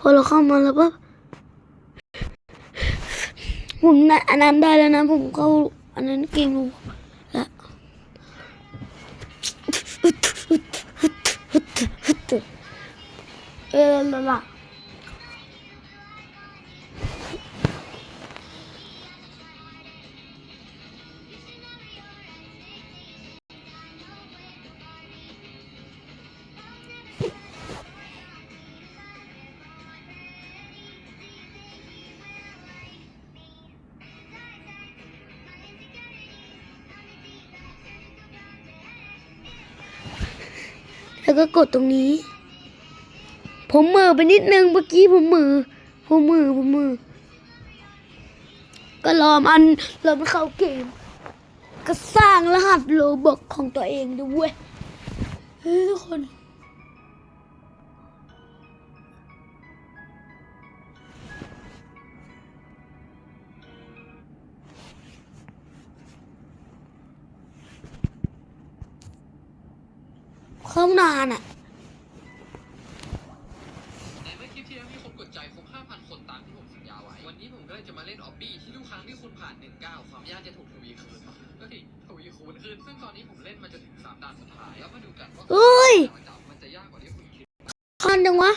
พอเราเข้ามาแล้วปั๊บ แล้วก็กดตรงนี้ ผมมือไปนิดนึงเมื่อกี้ผมมือ ผมมือผมมือ ก็รอมันรอมันเข้าเกม ก็สร้างรหัสโลบอกของตัวเองด้วยเฮ้ยทุกคน เข้านานอะในเมื่อคลิปที่แล้วมีคนกดใจครบ5,000 คนตามที่ผมสัญญาไว้ วันนี้ผมก็เลยจะมาเล่นออบบี้ที่ทุกครั้งที่คุณผ่าน 19 ความยากจะถูกทวีคูณเฮ้ยทวีคูณขึ้นซึ่งตอนนี้ผมเล่นมาจนถึง3ด่านสุดท้ายแล้วมาดูกันว่าเฮ้ยระดับมันจะยากกว่าที่คุณคิดคันจังวะ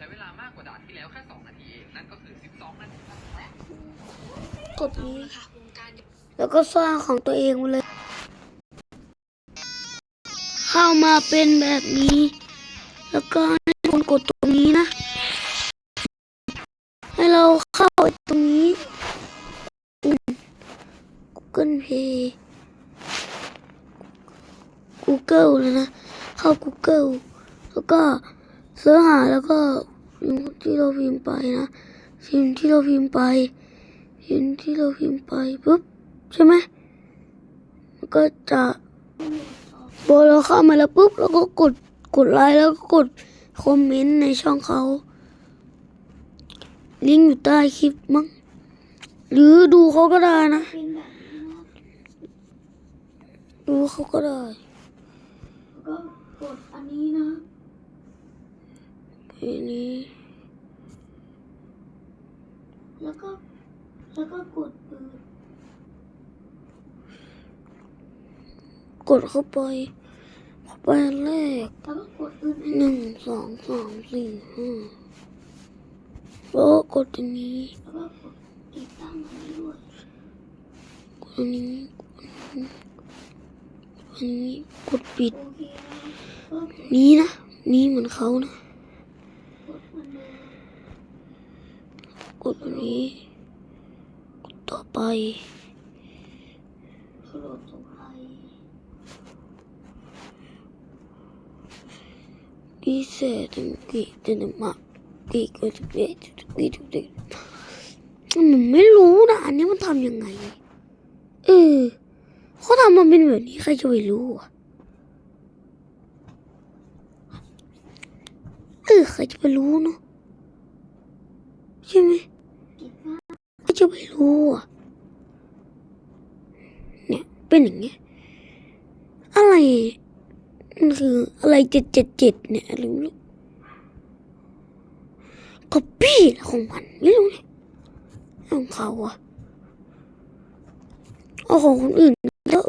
ใช้เวลามากกว่าด่านที่แล้วแค่ 2 นาทีเองนั่นก็คือ 12 นาทีกดนี้ค่ะวงการแล้วก็สร้างของตัวเองเลย เข้ามาเป็นแบบนี้ แล้วก็ให้คนกดตรงนี้นะ ให้เราเข้าตรงนี้ Google Play Google เลยนะ เข้า Google แล้วก็เสิร์ชหาแล้วก็ พิมพ์ที่เราพิมพ์ไปนะพิมพ์ที่เราพิมพ์ไปพิมพ์ที่เราพิมพ์ไปปุ๊บใช่ไหมมันก็จะพอเราเข้ามาแล้วปุ๊บเราก็กดกดไลค์แล้วก็กดคอมเมนต์ในช่องเขาลิงก์อยู่ใต้คลิปมั้งหรือดูเขาก็ได้นะ ดูเขาก็ได้ก็กดอันนี้นะ อันนี้ แล้วก็ แล้วก็กดปิดกดเข้าไปเข้าไปอันแล้วก็กดหนึ่งสองสามสี่ห้าแล้วก็กดอันนี้แล้วก็กดติดตั้งอันนี้ด้วยกดนี้กดอันนี้อันนี้กดปิด นี้นะ นี้เหมือนเขานะ ก ดอันนี้กดต่อไปดีเซตังกีตังมากีก็จะเบะจะกีจะเด็มันไม่รู้นะอันนี้มันทำยังไง เออเขาทำมาเป็นแบบนี้ใครจะไปรู้อะเออใครจะไปรู้เนาะใช่ไหมใค รู้อะเนี่ยเป็นอย่างเงี้ยอะไรมันคืออะไรเจ็ดเจ็ดเจ็ดเนี่ยอะไรไม่รู้ก็ปี้ของมันไม่รู้เนี่ยของเขาอะเอาของคนอื่นแล้ว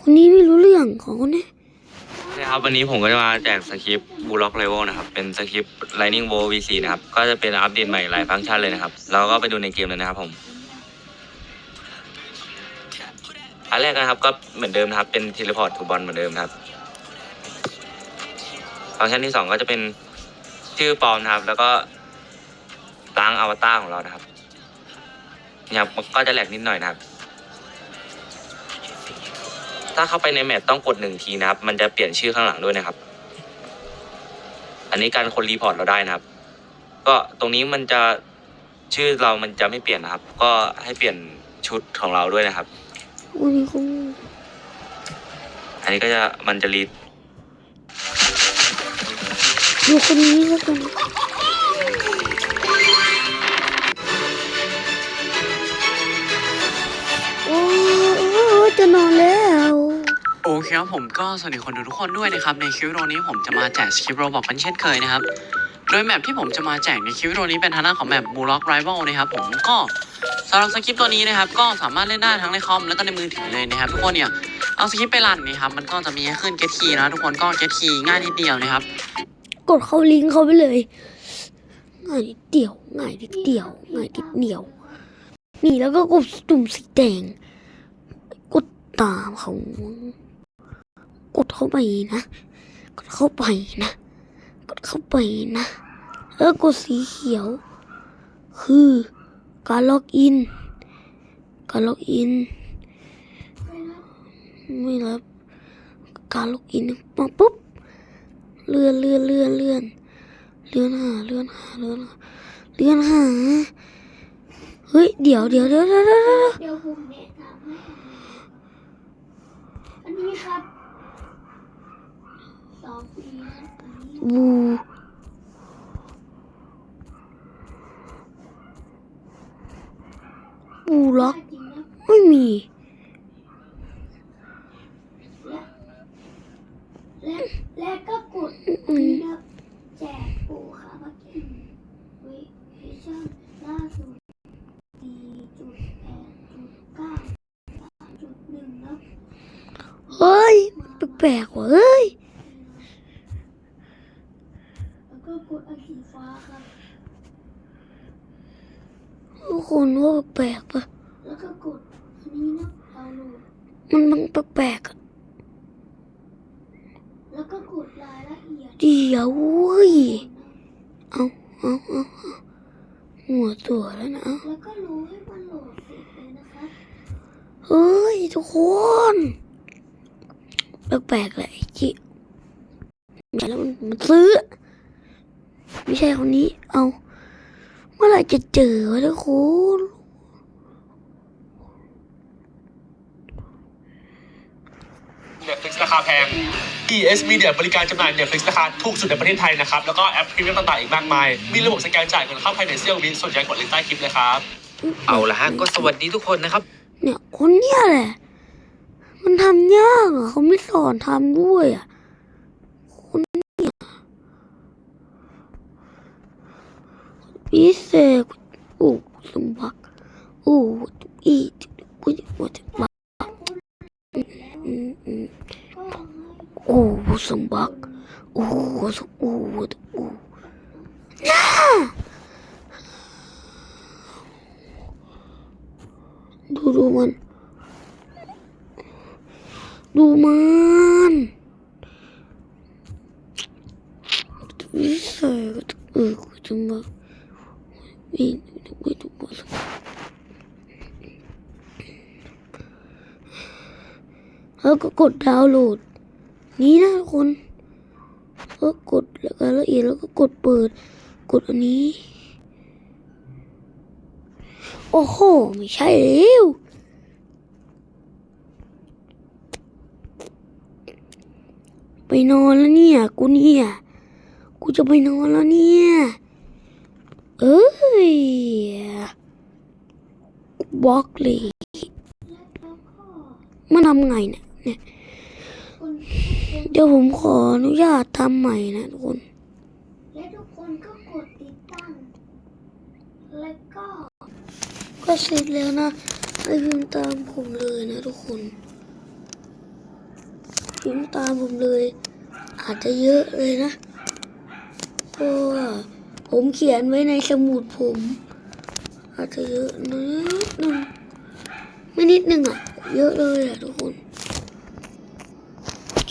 คนนี้ไม่รู้เรื่องของคนนี้ นะครับวันนี้ผมก็จะมาแจกสคริปต์บูล็อกเลเวลนะครับ เป็นสคริปต์ Lightning Bolt V4 นะครับ ก็จะเป็นอัปเดตใหม่หลายฟังก์ชันเลยนะครับ เราก็ไปดูในเกมเลยนะครับผมอันแรกนะครับก็เหมือนเดิมนะครับ เป็นเทเลพอร์ตทูบอลเหมือนเดิมนะครับฟังก์ชันที่สองก็จะเป็นชื่อปลอมนะครับ แล้วก็ล้งอวตารของเรานะครับนี่ครับมันก็จะแหลกนิดหน่อยนะครับ ถ้าเข้าไปในแมตช์ต้องกดหนึ่งทีนะครับ มันจะเปลี่ยนชื่อข้างหลังด้วยนะครับ อันนี้การคนรีพอร์ตเราได้นะครับ ก็ตรงนี้มันจะชื่อเรามันจะไม่เปลี่ยนนะครับ ก็ให้เปลี่ยนชุดของเราด้วยนะครับวันนี้คงนนี้ก็จะมันจะรีดดูคนนี้แล้วกัน คครับผมก็สวัสดีคนดูทุกคนด้วยนะครับ ในคลิปวิดีโอนี้ผมจะมาแจกสคริปต์โรบอกกันเช่นเคยนะครับ โดยแมปที่ผมจะมาแจกในคลิปวิดีโอนี้เป็นทางด้านของแมปบูล็อกไรเวลนะครับผมก็สำหรับสคริปต์ตัวนี้นะครับ ก็สามารถเล่นได้ทั้งในคอมแล้วก็ในมือถือเลยนะครับ ทุกคนเนี่ยเอาสคริปต์ไปรันนะครับ มันก็จะมีให้ขึ้นเกตคีนะทุกคนก็เกตคีง่ายนิดเดียวนะครับ กดเข้าลิงก์เขาไปเลยง่ายนิดเดียวง่ายนิดเดียวง่ายนิดเดียว นี่แล้วก็กดตุ่มสีแดงกดตามเขา ดเข้าไปนะกดเข้าไปนะกดเข้าไปนะแล้วกดสีเขียว คือการล็อกอิน การล็อกอิน ไม่รับการล็อกอินมาปุ๊บเลื่อนเลื่อนเลื่อนเลื่อนเลื่อนหาเลื่อนหาเลื่อนหาเลื่อนหาเฮ้ยเดี๋ยวเดี๋ยวเดี๋ยวเดี๋ยวเดี๋ยวผมแนะนำให้อันนี้ครับ องปีครับอันนี้บูบูล็อกจริงนะไม่มี และและก็กดอันนี้นะแจกปูคาบักกินวิวิชั่นล่าสุดสี่จุดแปดจุดเก้าสามจุดหนึ่งนะเฮ้ยแปลกๆว่ะเฮ้ย แล้ว ก็กดอันสีฟ้าครับทุกคนว่าแปลกๆปะแล้วก็กดอันนี้นะดาวน์โหลดมันมันแปลกๆอะแล้วก็กดรายละเอียดเดี๋ยวเว้ยเอาเอาเอาเอาหัวตัวแล้วนะเอาแล้วก็รู้ให้มันโหลดเสร็จเลยนะครับเฮ้ยทุกคนแปลกๆเลยไอ้จิไม่ใช่แล้วมันมันซื้อ ไม่ใช่คนนี้ เอา เมื่อไหร่จะเจอวะทุกคน Netflix ราคาแพง ES Media บริการจำหน่าย Netflix ราคาถูกสุดในประเทศไทยนะครับ แล้วก็แอปพรีเมียมต่างๆอีกมากมาย มีระบบสแกนจ่ายเงินเข้าภายในเซี่ยววิสนใจกดลิงก์ใต้คลิปเลยครับ เอาละฮะก็สวัสดีทุกคนนะครับ เนี่ยคนเนี้ยแหละ มันทำยากอะเขาไม่สอนทำด้วยอะ คนเนี่ย พิเศษโอ้สมบักโอ้อีกูจะว่าจะบักอืมอืม ก็ให้ โอ้สมบักโอ้สโอ้โอ้น่าดูดูมัน ดูมันวิสัยก็เออกูจะมาวิ่งไปดูมันแล้ว กดดาวน์โหลด นี้นะทุกคนก็กดแล้วก็ละเอียดแล้วก็กดเปิด กดอันนี้ โอ้โห ไม่ใช่แล้วไปนอนแล้วเนี่ย กูเนี่ย กูจะไปนอนแล้วเนี่ย เอ้ยบล็อกเลยมันทำไงเนี่ย เนี่ยคนทุกคนเดี๋ยวผมขออนุญาตทำใหม่นะทุกคน และทุกคนก็กดติดตั้ง แล้วก็ ก็เสร็จแล้วนะให้พิมพ์ตามผมเลยนะทุกคนพิมพ์ตามผมเลย อาจจะเยอะเลยนะเพราะว่าผมเขียนไว้ในสมุดผม อาจจะเยอะนิดนึงไม่นิดนึงอะ เยอะเลยอะทุกคน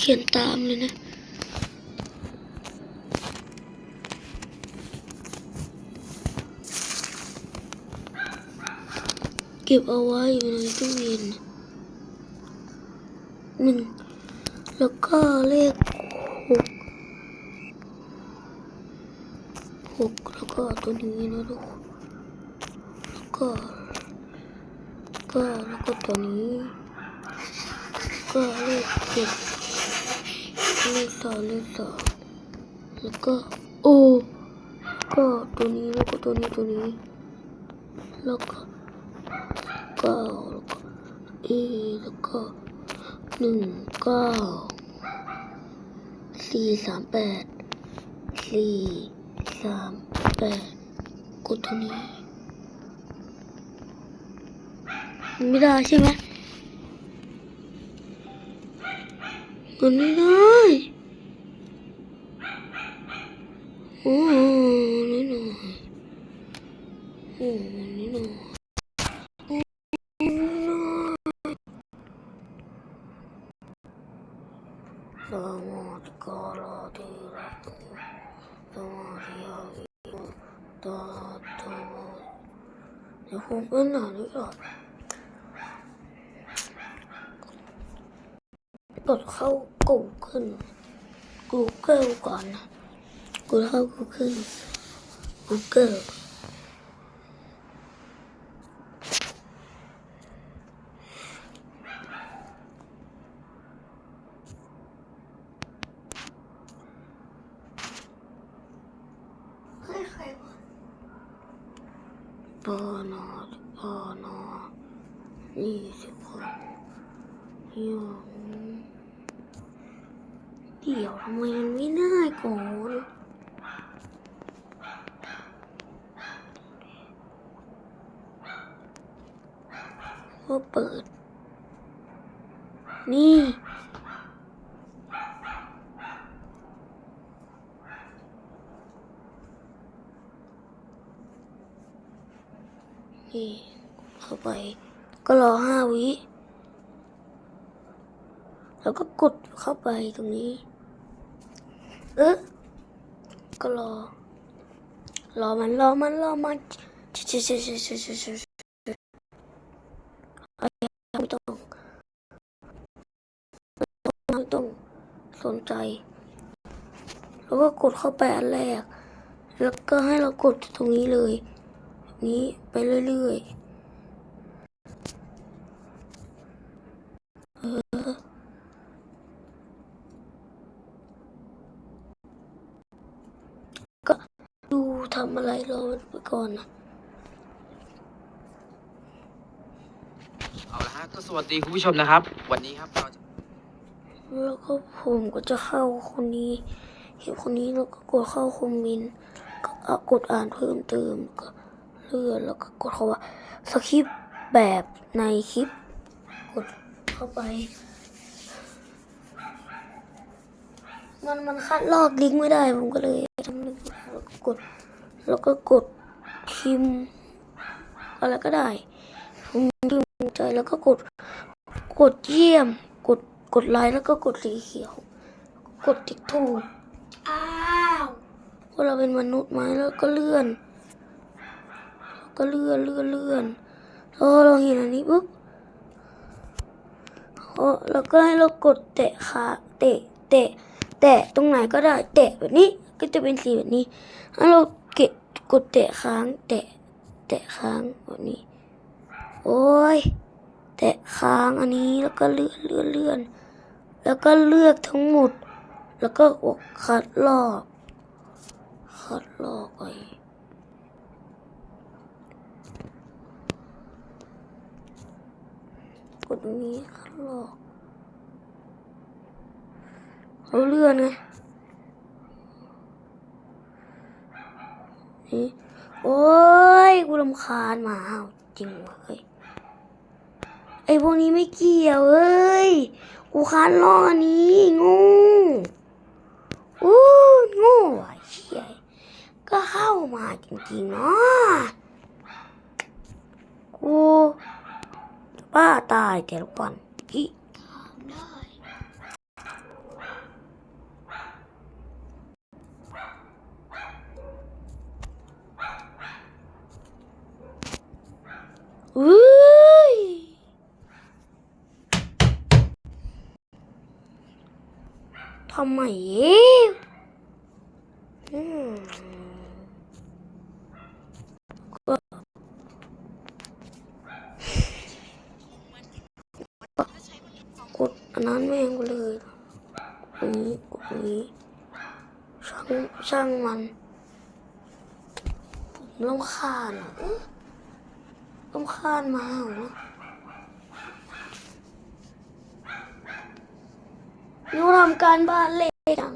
เขียนตามเลยนะเก็บเอาไว้อยู่ในตู้เย็นหนึ่งแล้วก็เลขหกหกแล้วก็ตัวนี้นะทุกคนแล้วก็ก็แล้วก็ตัวนี้ ก็เลขเจ็ด ลขสองเลขสองแล้วก็โอ้ก็ตัวนี้แล้วก็ตัวนี้ตัวนี้แล้วก็เก้าแล้วก็เอแล้วก็หนึ่งเก้าสี่สามแปดสี่สามแปดกดตัวนี้ ไม่ได้ใช่ไหม มันไม่ได้โอ้นี่หน่อยโอ้นี่หน่อยโอ้นี่หน่อยสวัสดี กดเดี๋ยวผมเป็นหนาดีกว่ากดเข้า Google Google ก่อนนะกดเข้า Google Google ให้ใครปอนอปอนอยี่สิบคนเดี๋ยว เดี๋ยวทำไมมันไม่ได้ก่อนก็เปิด นี่นี่เข้าไป ก็รอห้าวิ กดเข้าไปตรงนี้ เอ๊ะก็รอ รอมันรอมันรอมันชิชิชิชิชิชิชิไม่ต้องไม่ต้องสนใจ แล้วก็กดเข้าไปอันแรก แล้วก็ให้เรากดตรงนี้เลย นี้ไปเรื่อยๆเออก็ดูทำอะไรรอมันไป ก่อนนะเอาละฮะก็สวัสดีคุณผู้ชมนะครับ วันนี้ครับเราจะแล้วก็ผมก็จะเข้าคนนี้เห็นคนนี้แล้วก็กดเข้าคอมเมนต์ก็อะกดอ่านเพิ่มเติมก็เลื่อนแล้วก็กดเข้าว่าสคริปต์แบบในคลิป กดเข้าไป มันมันคัดลอกลิงก์ไม่ได้ผมก็เลยทำลิงก์แล้วก็กดแล้วก็กด พิมพ์อะไรก็ได้ผมพิมพ์ใจแล้วก็กด กดเยี่ยม กดกดไลค์แล้วก็กดสีเขียว กดติ๊กถูกอ้าวเพราะเราเป็นมนุษย์ไหมแล้วก็เลื่อนแล้วก็เลื่อนเลื่อนเลื่อนพอเราเห็นอันนี้ปุ๊บพอแล้วก็ให้เรากดแตะขาเตะเตะแตะตรงไหนก็ได้ แตะแบบนี้ก็จะเป็นสีแบบนี้ถ้าเราเกะ กดแตะค้างแตะแตะค้างแบบนี้ โอ้ย แตะค้างอันนี้แล้วก็เลื่อนเลื่อนเลื่อน แล้วก็เลือกทั้งหมด แล้วก็คัดลอก คัดลอกไปกดนี้คัดลอกเอาเลื่อนไง โอ้ยกูรำคาญหมาจริงเว้ยไอพวกนี้ไม่เกี่ยวเอ้ยกูคันลออันนี้งูอู้งูไอ้เชี่ยก็เข้ามาจริงๆเนาะกูบ้าตายแต่ละวันอี ถามได้ เอ้ยทำไมอืมก็กดอันนั้นแม่งไปเลยอันนี้กนี้ช่างช่างมันผมรำคาญอะ เอ๊ะรำคาญมาเหรอหนูทำการบ้านเละจัง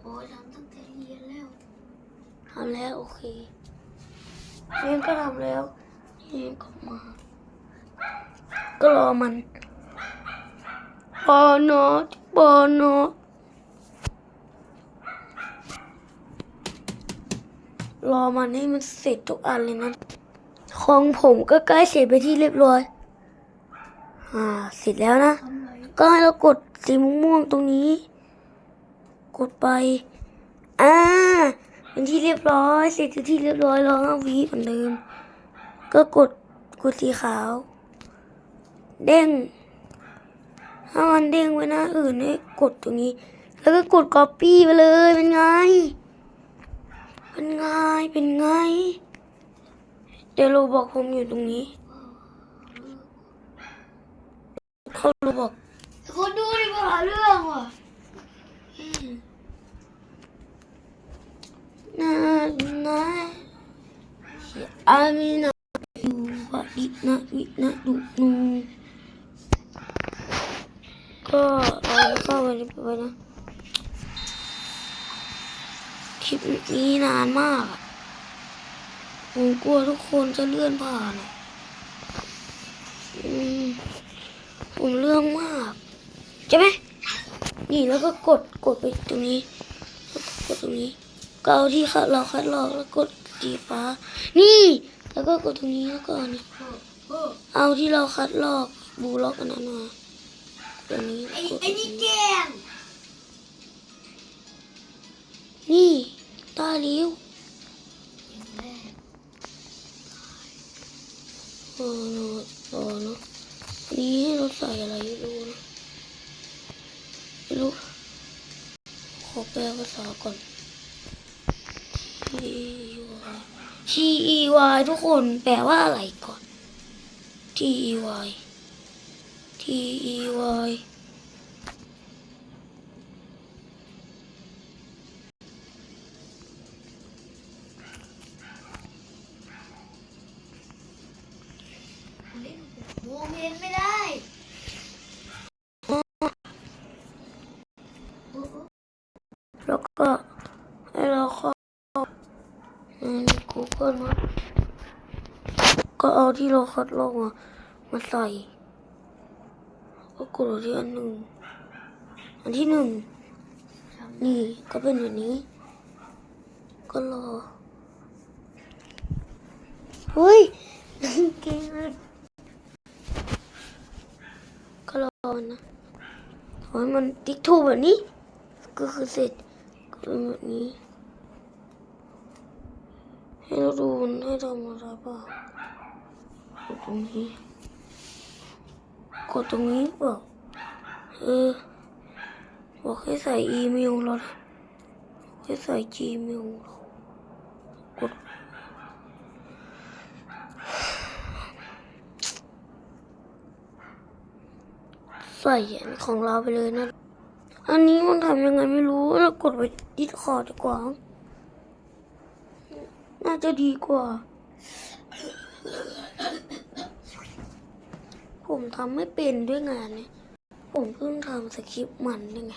โอ้ยทำตั้งแต่เรียนแล้วทำแล้วโอเคเรียนก็ทำแล้วเรียนก็มา ก็รอมันปอนอปอนอรอมันให้มันเสร็จทุกอันเลยนะ ของผมก็ใกล้เสร็จไปที่เรียบร้อย อ่า เสร็จแล้วนะ ก็ให้เรากดสีม่วงตรงนี้ กดไป อ่า เป็นที่เรียบร้อย เสร็จที่เรียบร้อยรอห้าวิเหมือนเดิม ก็กดกดสีขาว เด้ง ถ้ามันเด้งไว้หน้าอื่นให้กดตรงนี้ แล้วก็กด copy ไปเลย เป็นไง เป็นไง เป็นไง เดี๋ยวเราบอกผมอยู่ตรงนี้ เขารู้บอกคนดูดิมาหาเรื่องว่ะนะนะอามีนะอยู่วะดินะวินะดุนูก็เราเข้าไปเรียบร้อยนะ คลิปนี้นานมากอะ ผมกลัวทุกคนจะเลื่อนผ่านอะอืมผมเรื่องมากใช่ไหมนี่แล้วก็กดกดไปตรงนี้แล้วก็กดตรงนี้ก็เอาที่คัดเราคัดลอกแล้วกดสีฟ้า นี่ แล้วก็กดตรงนี้แล้วก็อันนี้เอาที่เราคัดลอกบูล็อกอันนั้นมาตัวนี้ไอ้กดไอ้นี่แกล้งนี่ตาเลี้ยว โอ้โหโอ้โหอันนี้เราใส่อะไรไม่รู้นะไม่รู้ขอแปลภาษาก่อน T E Y ทุกคนแปลว่าอะไรก่อน T E Y T E Y เอาที่เราคัดลอกมามาใส่ ก็กดที่อันหนึ่ง อันที่หนึ่ง นี่ก็เป็นแบบนี้ ก็รอเฮ้ยเก่งเลยก็รอนะขอให้มันติ๊กถูแบบนี้ ก็คือเสร็จก็เป็นแบบนี้ให้เราดูให้ทำอะไรบ้าง ตรงนี้ กดตรงนี้บอกเออบอกให้ใส่อีเมลเราให้ใส่ Gmail เรากดใส่อันของเราไปเลยนะ อันนี้มันทำยังไงไม่รู้แล้วกดไปดิสคอร์ดีกว่า น่าจะดีกว่า ผมทำไม่เป็นด้วยงานเนี่ยผมเพิ่งทำสคริปต์มันด้วยไง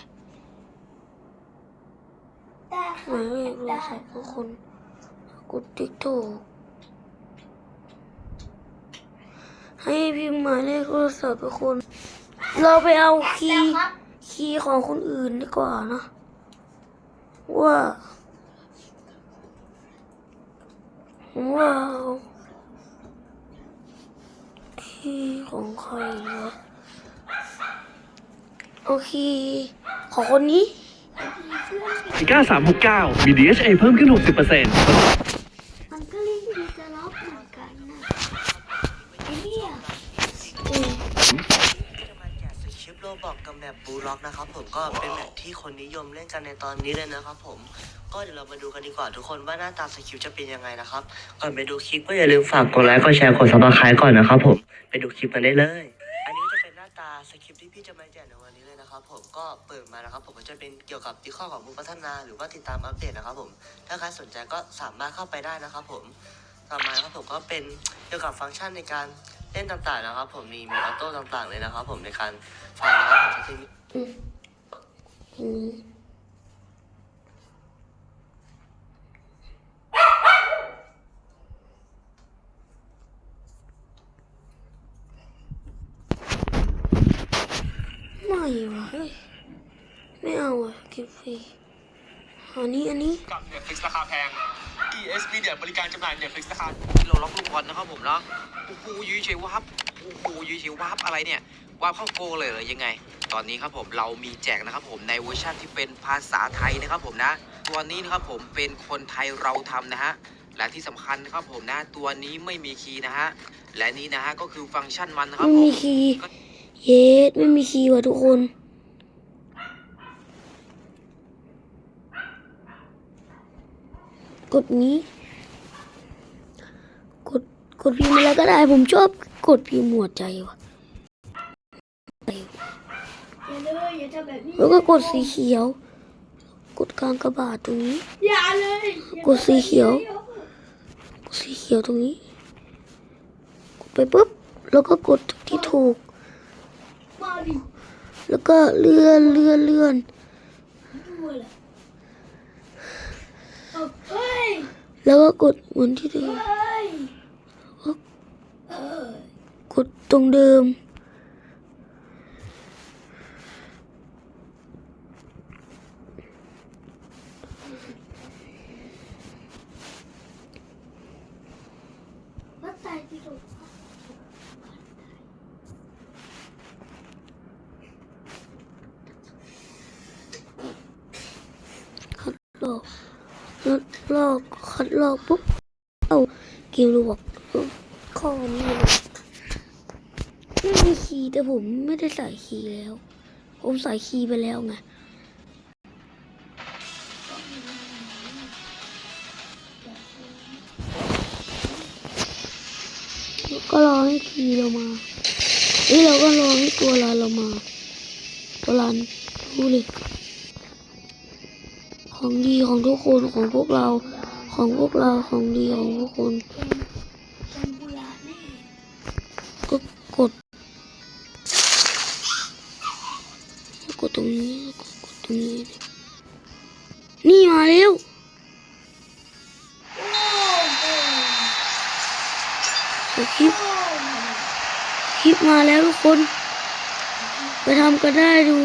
ได้หมายเลขโทรศัพท์ทุกคนกดติ๊กถูกให้พิมพ์หมายเลขโทรศัพท์ทุกคน เราไปเอาคีแล้วย์ครับคีย์ของคนอื่นดีกว่านะ ว่าว้าวคีย์ ของใครวะโอเค ของคนนี้ก้าสามหกเก้ามี DHA เพิ่มขึ้น 60%มันก็เล่นดีจะล็อกเหมือนกันนะไอ้เนี่ย อืม จะมาแจกสคริปต์โรบอกกับแบบบูล็อกนะครับผมก็เป็นแบบ ที่คนนิยมเล่นกันในตอนนี้เลยนะครับผม ก็เดี๋ยวเรามาดูกันดีกว่าทุกคนว่าหน้าตาสคริปต์จะเป็นยังไงนะครับ ก่อนไปดูคลิปก็อย่าลืมฝากกดไลค์กดแชร์กดซับสไครต์ก่อนนะครับผมไปดูคลิปกันได้เลย อันนี้จะเป็นหน้าตาสคริปที่พี่จะมาแจกในวันนี้เลยนะครับผมก็เปิดมานะครับผมก็จะเป็นเกี่ยวกับที่ข้อของผู้พัฒนาหรือว่าติดตามอัปเดตนะครับผมถ้าใครสนใจก็สามารถเข้าไปได้นะครับผมต่อมาครับผมก็เป็นเกี่ยวกับฟังก์ชันในการเล่นต่างๆนะครับ ผมมีมีออโต้ต่างๆเลยนะครับ ผมในการฟังนะครับผมจะมี อืมไม่วะเฮ้ยไม่เอาอะเก็บฟรีอันนี้อันนี้กับ Netflix ราคาแพง ES Media บริการจำหน่าย Netflix ราคาเราล็อกลูกบอลนะครับผมเนาะโอ้โหยื้อเฉยวับโอ้โหยื้อเฉยวับอะไรเนี่ยวับเข้าโกเลยเหรือยังไง ตอนนี้ครับผมเรามีแจกนะครับผมในเวอร์ชันที่เป็นภาษาไทยนะครับผมนะตัวนี้นะครับผมเป็นคนไทยเราทำนะฮะและที่สำคัญนะครับผมนะตัวนี้ไม่มีคีย์นะฮะและนี่นะฮะก็คือฟังก์ชันมันนะครับไม่ผมีมคีย์เยสไม่มีคีย์ว่ะทุกคน กดนี้ กดกดพิมพ์อะไรก็ได้ ผมชอบกดพิมพ์หัวใจว่ะอย่าเลยอย่าทำแบบนี้แล้วก็กดสีเขียว กดกลางกระบาดตรงนี้อย่าเลยกดสีเขียว กดสีเขียวตรงนี้ กดไปปุ๊บ แล้วก็กดที่ถูกมาดิแล้วก็เลื่อนเลื่อนเลื่อน ด้วยแหละเอาเฮ้ย แล้วก็กดเหมือนที่เดิมเฮ้ยเออกดตรงเดิม วัดใจที่ถูก คัดลอกคัดลอกคัดลอกปุ๊บเอาเกมรูบอกข้อนี้ไม่มีคีย์แต่ผมไม่ได้ใส่คีย์แล้ว ผมใส่คีย์ไปแล้วไงก็รอให้คีเรามานี่เราก็รอให้ตัวรันเรามา ตัวรันดูเลยของดีของทุกคนของพวกเรา ของพวกเราของดีของทุกคน ตรงนี้กดกดตรงนี้ นี่มาแล้วเดี๋ยวคลิปคลิปมาแล้วทุกคน ไปทำกันได้ดู